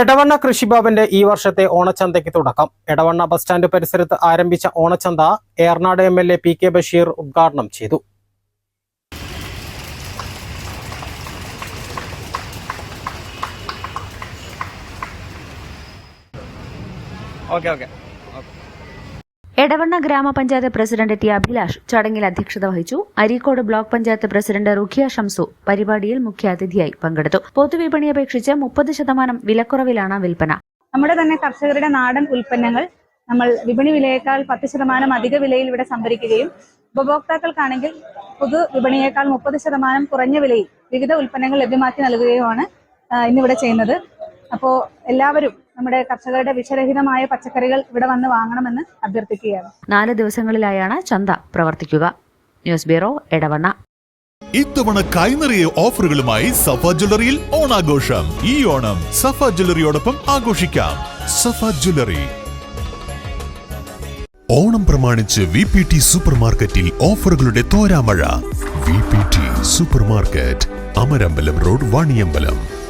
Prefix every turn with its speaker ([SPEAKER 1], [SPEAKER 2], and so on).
[SPEAKER 1] Edavanna കൃഷിഭവന്റെ ഈ വർഷത്തെ ഓണച്ചന്തയ്ക്ക് തുടക്കം. എടവണ്ണ ബസ് സ്റ്റാൻഡ് പരിസരത്ത് ആരംഭിച്ച ഓണച്ചന്ത Eranad M L A P K Basheer ഉദ്ഘാടനം ചെയ്തു.
[SPEAKER 2] ഓക്കെ ഓക്കെ
[SPEAKER 3] എടവണ്ണ ഗ്രാമപഞ്ചായത്ത് പ്രസിഡന്റ് ടി അഭിലാഷ് ചടങ്ങിൽ അധ്യക്ഷത വഹിച്ചു. അരീക്കോട് ബ്ലോക്ക് പഞ്ചായത്ത് പ്രസിഡന്റ് റുഖിയ ഷംസു പരിപാടിയിൽ മുഖ്യാതിഥിയായി പങ്കെടുത്തു. പൊതുവിപണി അപേക്ഷിച്ച് മുപ്പത് ശതമാനം വിലക്കുറവിലാണ് വിൽപ്പന.
[SPEAKER 4] നമ്മുടെ തന്നെ കർഷകരുടെ നാടൻ ഉൽപ്പന്നങ്ങൾ നമ്മൾ വിപണി വിലയേക്കാൾ പത്ത് ശതമാനം അധിക വിലയിൽ ഇവിടെ സംഭരിക്കുകയും ഉപഭോക്താക്കൾക്കാണെങ്കിൽ പൊതു വിപണിയേക്കാൾ മുപ്പത് ശതമാനം കുറഞ്ഞ വിലയിൽ വിവിധ ഉൽപ്പന്നങ്ങൾ ലഭ്യമാക്കി നൽകുകയുമാണ് ഇന്നിവിടെ ചെയ്യുന്നത്. അപ്പോൾ എല്ലാവരും നമ്മുടെ കർഷകരുടെ വിഷരഹിതമായ പച്ചക്കറികൾ ഇവിടെ വന്ന് വാങ്ങണമെന്ന് അഭ്യർത്ഥിക്കുകയാണ്.
[SPEAKER 3] നാല് ദിവസങ്ങളിലായാണ് ചന്ത പ്രവർത്തിക്കുക. News bureau Edavanna.
[SPEAKER 5] ഇത്തവണ കൈനിറിയ ഓഫറുകളുമായി സഫ ജ്വല്ലറിയിൽ ഓണാഘോഷം. ഈ ഓണം സഫ ജ്വല്ലറിയോടൊപ്പം ആഘോഷിക്കാം. സഫ ജ്വല്ലറി. ഓണം പ്രമാണിച്ച് വി പി ടി സൂപ്പർ മാർക്കറ്റിൽ ഓഫറുകളുടെ തോരാമഴ. V P T supermarket Amarambalam road Vaniyambalam.